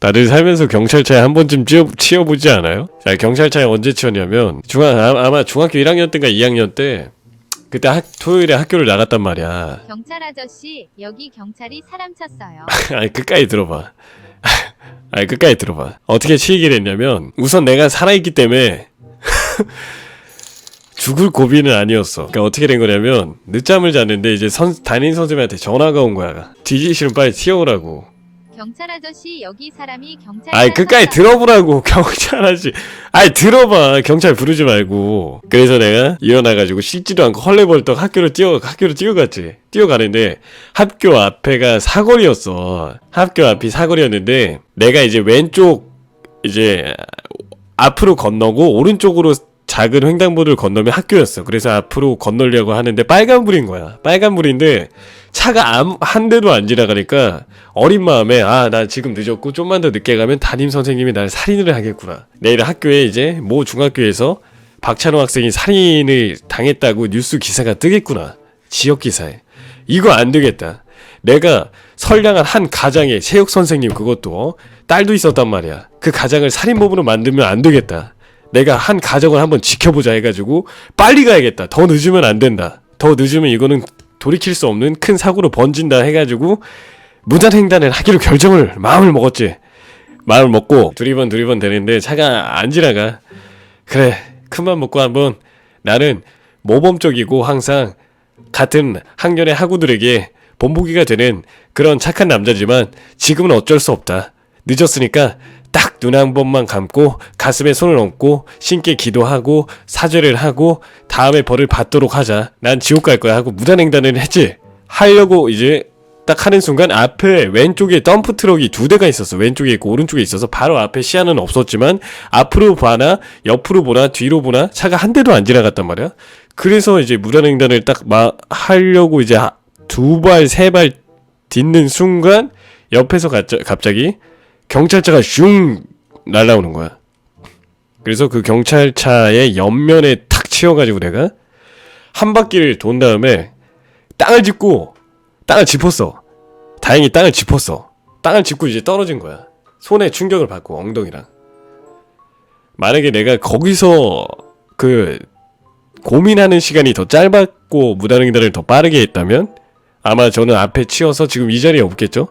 다들 살면서 경찰차에 한 번쯤 치여, 치여 보지 않아요? 자, 경찰차에 언제 치였냐면 중학 아, 아마 중학교 1학년 때인가 2학년 때 그때 학, 토요일에 학교를 나갔단 말이야. 경찰 아저씨, 여기 경찰이 사람 쳤어요. 아니 끝까지 들어봐. 아니 끝까지 들어봐. 어떻게 치이기를 했냐면 우선 내가 살아있기 때문에 죽을 고비는 아니었어. 그러니까 어떻게 된 거냐면 늦잠을 잤는데 이제 선, 담임 선생님한테 전화가 온 거야. 뒤지기 싫으면 빨리 튀어오라고. 경찰 아저씨, 여기 사람이 경찰. 아이 끝까지 들어보라고 경찰 아저씨. 아이 들어봐 경찰 부르지 말고. 그래서 내가 일어나가지고 씻지도 않고 헐레벌떡 학교를 뛰어 학교를 뛰어갔지. 뛰어가는데 학교 앞에가 사거리였어. 학교 앞이 사거리였는데 내가 이제 왼쪽 이제 앞으로 건너고 오른쪽으로 작은 횡단보도를 건너면 학교였어. 그래서 앞으로 건너려고 하는데 빨간불인 거야. 빨간불인데 차가 한 대도 안 지나가니까 어린 마음에 아 나 지금 늦었고 좀만 더 늦게 가면 담임 선생님이 날 살인을 하겠구나. 내일 학교에 이제 모 중학교에서 박찬호 학생이 살인을 당했다고 뉴스 기사가 뜨겠구나. 지역 기사에. 이거 안 되겠다. 내가 선량한 한 가장의 체육 선생님 그것도 어? 딸도 있었단 말이야. 그 가장을 살인범으로 만들면 안 되겠다. 내가 한 가정을 한번 지켜보자 해가지고 빨리 가야겠다. 더 늦으면 안 된다. 더 늦으면 이거는 돌이킬 수 없는 큰 사고로 번진다 해가지고 무단횡단을 하기로 결정을 마음을 먹었지. 마음을 먹고 두리번 두리번 되는데 차가 안 지나가. 그래 큰맘 먹고 한번 나는 모범적이고 항상 같은 학년의 학우들에게 본보기가 되는 그런 착한 남자지만 지금은 어쩔 수 없다. 늦었으니까 딱 눈 한 번만 감고 가슴에 손을 얹고 신께 기도하고 사죄를 하고 다음에 벌을 받도록 하자. 난 지옥 갈 거야 하고 무단횡단을 했지. 하려고 이제 딱 하는 순간 앞에 왼쪽에 덤프 트럭이 두 대가 있었어. 왼쪽에 있고 오른쪽에 있어서 바로 앞에 시야는 없었지만 앞으로 보나 옆으로 보나 뒤로 보나 차가 한 대도 안 지나갔단 말이야. 그래서 이제 무단횡단을 딱 마, 하려고 이제 두 발 세 발 딛는 순간 옆에서 가, 갑자기 경찰차가 슝 날라오는 거야. 그래서 그 경찰차의 옆면에 탁 치여가지고 내가 한 바퀴를 돈 다음에 땅을 짚고 땅을 짚었어. 다행히 땅을 짚었어. 땅을 짚고 이제 떨어진 거야. 손에 충격을 받고 엉덩이랑. 만약에 내가 거기서 그 고민하는 시간이 더 짧았고 무단횡단을 더 빠르게 했다면 아마 저는 앞에 치여서 지금 이 자리에 없겠죠?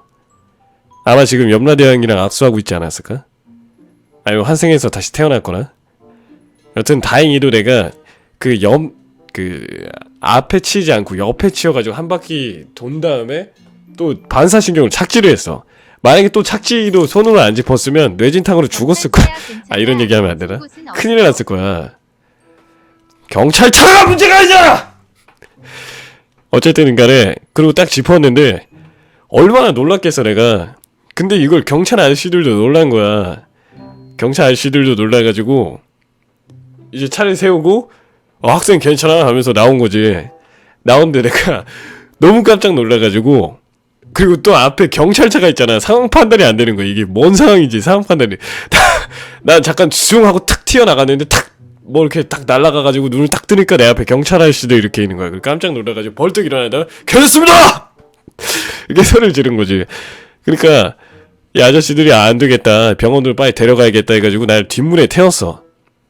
아마 지금 염라대왕이랑 악수하고 있지 않았을까? 아니면 환생해서 다시 태어났거나? 여튼 다행히도 내가 그 염, 그 앞에 치지 않고 옆에 치여가지고 한 바퀴 돈 다음에 또 반사신경을 착지를 했어. 만약에 또 착지도 손으로 안 짚었으면 뇌진탕으로 죽었을 거야. 아 이런 얘기하면 안 되나? 큰일 났을 거야. 경찰차가 문제가 아니잖아! 어쨌든 간에 그리고 딱 짚었는데 얼마나 놀랐겠어 내가 근데 이걸 경찰 아저씨들도 놀란 거야 경찰 아저씨들도 놀라가지고 이제 차를 세우고 어, 학생 괜찮아 하면서 나온 거지 나온데 내가 너무 깜짝 놀라가지고 그리고 또 앞에 경찰차가 있잖아 상황 판단이 안 되는 거야 이게 뭔 상황인지 상황 판단이 난 잠깐 슝 하고 탁 튀어나갔는데 탁 뭐 이렇게 딱 날아가가지고 눈을 딱 뜨니까 내 앞에 경찰 아저씨도 이렇게 있는 거야. 깜짝 놀라가지고 벌떡 일어나다가 괜찮습니다. 이렇게 소리를 지른 거지. 그러니까 이 아저씨들이 아, 안 되겠다 병원으로 빨리 데려가야겠다 해가지고 날 뒷문에 태웠어.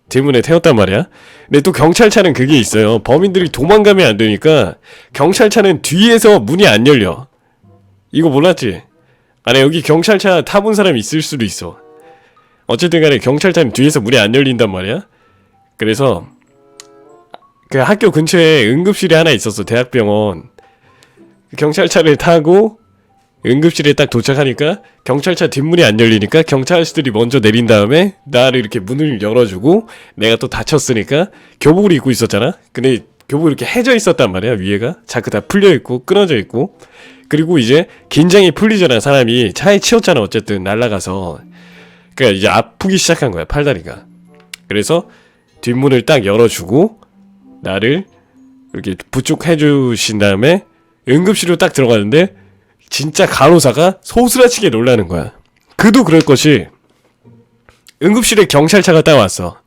뒷문에 태웠단 말이야. 근데 또 경찰차는 그게 있어요. 범인들이 도망가면 안 되니까 경찰차는 뒤에서 문이 안 열려. 이거 몰랐지? 아니 여기 경찰차 타본 사람이 있을 수도 있어. 어쨌든 간에 경찰차는 뒤에서 문이 안 열린단 말이야. 그래서 그 학교 근처에 응급실이 하나 있었어 대학병원 경찰차를 타고 응급실에 딱 도착하니까 경찰차 뒷문이 안 열리니까 경찰들이 먼저 내린 다음에 나를 이렇게 문을 열어주고 내가 또 다쳤으니까 교복을 입고 있었잖아. 근데 교복이 이렇게 해져 있었단 말이야 위에가. 자크 다 풀려 있고 끊어져 있고. 그리고 이제 긴장이 풀리잖아 사람이. 차에 치였잖아 어쨌든 날라가서. 그러니까 이제 아프기 시작한 거야 팔다리가. 그래서 뒷문을 딱 열어주고 나를 이렇게 부축해 주신 다음에 응급실로 딱 들어가는데 진짜 간호사가 소스라치게 놀라는 거야. 그도 그럴 것이 응급실에 경찰차가 딱 왔어.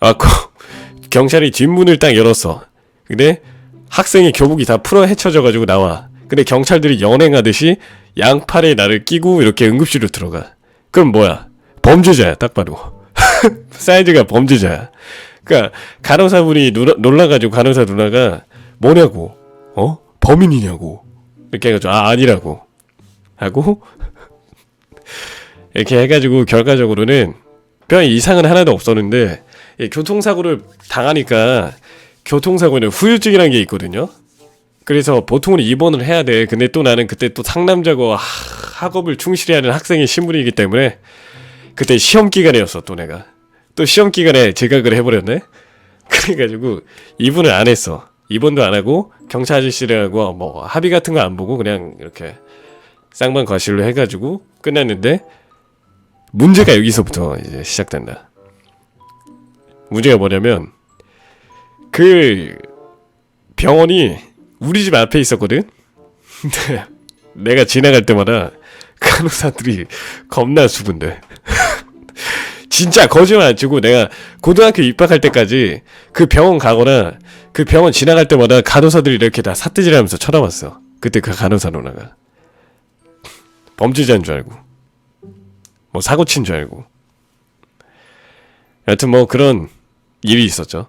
아, 그, 경찰이 뒷문을 딱 열었어. 근데 학생의 교복이 다 풀어 헤쳐져가지고 나와. 근데 경찰들이 연행하듯이 양팔에 나를 끼고 이렇게 응급실로 들어가. 그럼 뭐야? 범죄자야, 딱 봐도. 사이즈가 범죄자야. 그니까, 간호사분이 놀라가지고 간호사 누나가 뭐냐고, 어? 범인이냐고. 이렇게 해가지고, 아, 아니라고. 하고, 이렇게 해가지고, 결과적으로는 병에 이상은 하나도 없었는데, 이 교통사고를 당하니까, 교통사고는 후유증이라는 게 있거든요. 그래서 보통은 입원을 해야 돼. 근데 또 나는 그때 또 상남자고 하- 학업을 충실히 하는 학생의 신분이기 때문에 그때 시험 기간이었어 또 내가 또 시험 기간에 제각을 해버렸네. 그래가지고 입원을 안 했어. 입원도 안 하고 경찰 아저씨들하고 뭐 합의 같은 거 안 보고 그냥 이렇게 쌍방 과실로 해가지고 끝났는데 문제가 여기서부터 이제 시작된다. 문제가 뭐냐면 그 병원이 우리 집 앞에 있었거든. 근데 내가 지나갈 때마다 간호사들이 겁나 수군데. 진짜 거짓말 안 치고 내가 고등학교 입학할 때까지 그 병원 가거나 그 병원 지나갈 때마다 간호사들이 이렇게 다 삿대질하면서 쳐다봤어. 그때 그 간호사 누나가 범죄자인 줄 알고 뭐 사고 친 줄 알고. 여튼 뭐 그런 일이 있었죠.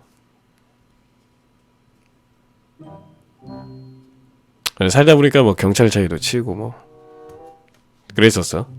살다 보니까 뭐 경찰차에도 치고 뭐 그랬었어.